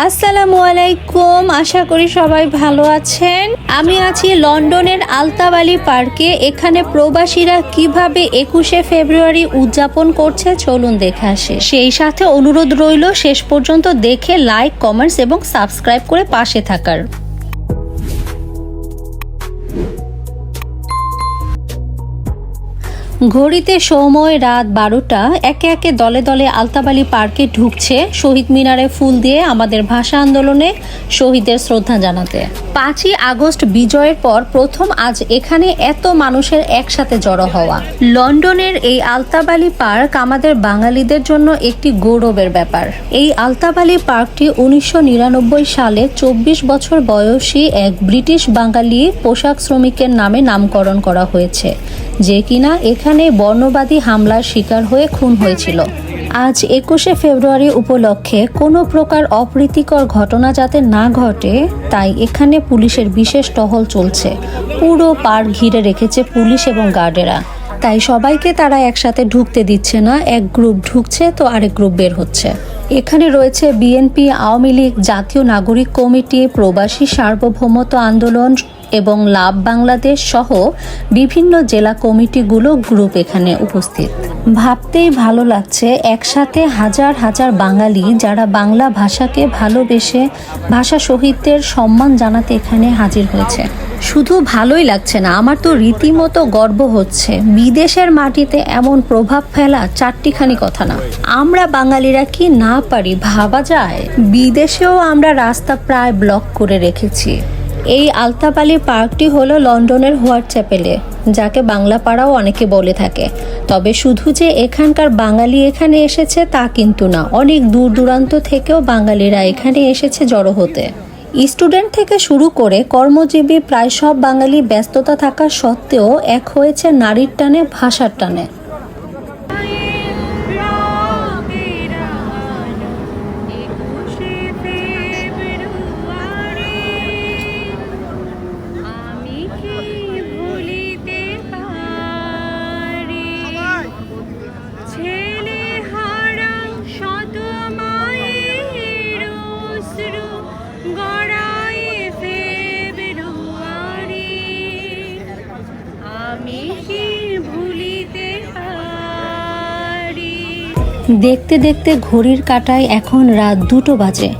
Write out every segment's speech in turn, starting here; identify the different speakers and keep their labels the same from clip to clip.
Speaker 1: আসসালামু আলাইকুম, আশা করি সবাই ভালো আছেন। আমি আছি লন্ডনের আলতাবালি পার্কে। এখানে প্রবাসীরা কীভাবে একুশে ফেব্রুয়ারি উদযাপন করছে, চলুন দেখে আসে। সেই সাথে অনুরোধ রইল, শেষ পর্যন্ত দেখে লাইক কমেন্টস এবং সাবস্ক্রাইব করে পাশে থাকার। ঘড়িতে সময় রাত বারোটা, একে একে দলে দলে আলতাবালি পার্কে ঢুকছে শহীদ মিনারে ফুল দিয়ে আমাদের ভাষা আন্দোলনে শহীদদের শ্রদ্ধা জানাতে। পাঁচই আগস্ট বিজয়ের পর প্রথম আজ এখানে এত মানুষের একসাথে জড়ো হওয়া। লন্ডনের এই আলতাবালি পার্ক আমাদের বাঙালিদের জন্য একটি গৌরবের ব্যাপার। এই আলতাবালি পার্কটি উনিশশো নিরানব্বই সালে চব্বিশ বছর বয়সী এক ব্রিটিশ বাঙালি পোশাক শ্রমিকের নামে নামকরণ করা হয়েছে, যে কিনা এখানে বর্ণবাদী হামলার শিকার হয়ে খুন হয়েছিল। আজ একুশে ফেব্রুয়ারি উপলক্ষে কোনো প্রকার অপ্রীতিকর ঘটনা যাতে না ঘটে, তাই এখানে পুলিশের বিশেষ টহল চলছে। পুরো পার্ক ঘিরে রেখেছে পুলিশ এবং গার্ডেরা। তাই সবাইকে তারা একসাথে ঢুকতে দিচ্ছে না, এক গ্রুপ ঢুকছে তো আরেক গ্রুপ বের হচ্ছে। এখানে রয়েছে বিএনপি, আওয়ামী লীগ, জাতীয় নাগরিক কমিটি, প্রবাসী সার্বভৌমত্ব আন্দোলন এবং লাভ বাংলাদেশ সহ বিভিন্ন জেলা কমিটিগুলো গ্রুপ এখানে উপস্থিত। ভাবতেই ভালো লাগছে একসাথে হাজার হাজার বাঙালি যারা বাংলা ভাষাকে ভালোবেসে ভাষা শহীদদের সম্মান জানাতে এখানে হাজির হয়েছে। শুধু ভালোই লাগছে না, আমার তো রীতিমতো গর্ব হচ্ছে। বিদেশের মাটিতে এমন প্রভাব ফেলা চারটিখানি কথা না। আমরা বাঙালিরা কি না পারি ভাবা যায়? বিদেশেও আমরা রাস্তা প্রায় ব্লক করে রেখেছি। এই আলতাপালি পার্কটি হলো লন্ডনের হোয়াইট চ্যাপেলে যাকে বাংলা পাড়াও অনেকে বলে থাকে। তবে শুধু যে এখানকার বাঙালি এখানে এসেছে তা কিন্তু না, অনেক দূর দূরান্ত থেকেও বাঙালিরা এখানে এসেছে জড়ো হতে। স্টুডেন্ট থেকে শুরু করে কর্মজীবী প্রায় সব বাঙালি ব্যস্ততা থাকা সত্ত্বেও এক হয়েছে নারীর টানে, ভাষার টানে। দেখতে দেখতে ঘড়ির কাটায় এখন রাত দুটো বাজে।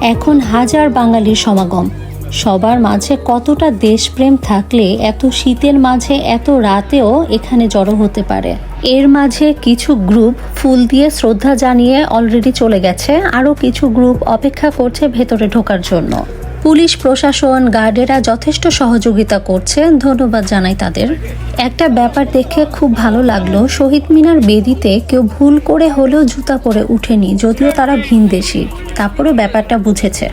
Speaker 1: এখন হাজার বাঙালির সমাগম। সবার মাঝে কতটা দেশপ্রেম থাকলে এত শীতের মাঝে এত রাতেও এখানে জড়ো হতে পারে। এর মাঝে কিছু গ্রুপ ফুল দিয়ে শ্রদ্ধা জানিয়ে অলরেডি চলে গেছে। আরও কিছু গ্রুপ অপেক্ষা করছে ভেতরে ঢোকার জন্য। পুলিশ, প্রশাসন, গার্ডেরা যথেষ্ট সহযোগিতা করছে। ধন্যবাদ জানাই তাদের। একটা ব্যাপার দেখে খুব ভালো লাগল। শহীদ মিনার বেদিতে কেউ ভুল করে হলেও জুতা পরে উঠেনি, যদিও তারা ভিনদেশি। তারপরে ব্যাপারটা বুঝেছে।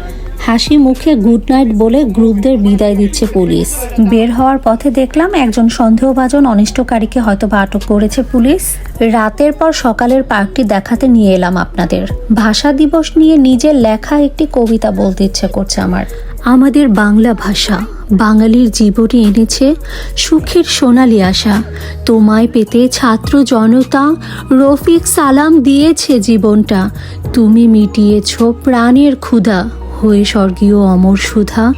Speaker 1: হাসি মুখে গুড নাইট বলে গ্রুপদের বিদায় দিচ্ছে পুলিশ বের হওয়ার পথে দেখলাম একজন সন্দেহভাজন অনিষ্টকারীকে হয়তো বা আটক করেছে পুলিশ রাতের পর সকালের পার্কটি দেখাতে নিয়ে এলাম আপনাদের। ভাষা দিবস নিয়ে নিজের লেখা একটি কবিতা বলতে ইচ্ছে করছে আমার। আমাদের বাংলা ভাষা, বাঙালির জীবনে এনেছে সুখের সোনালি আশা। তোমায় পেতে ছাত্র জনতা রফিক সালাম দিয়েছে জীবনটা। তুমি মিটিয়েছ প্রাণের ক্ষুধা। হয়ে স্বর্গীয় অমর সুধা,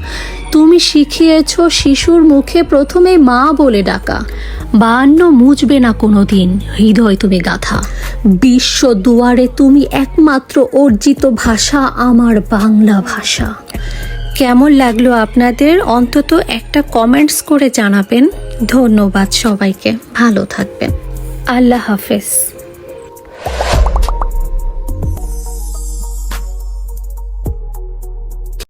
Speaker 1: তুমি শিখিয়েছ শিশুর মুখে প্রথমে মা বলে ডাকা। বান্ন মুছবে না কোনো দিন হৃদয় তুমি গাথা। বিশ্ব দুয়ারে তুমি একমাত্র অর্জিত ভাষা, আমার বাংলা ভাষা। কেমন লাগল আপনাদের? অন্তত একটা কমেন্টস করে জানাবেন। ধন্যবাদ সবাইকে। ভালো থাকবেন। আল্লাহ হাফেজ।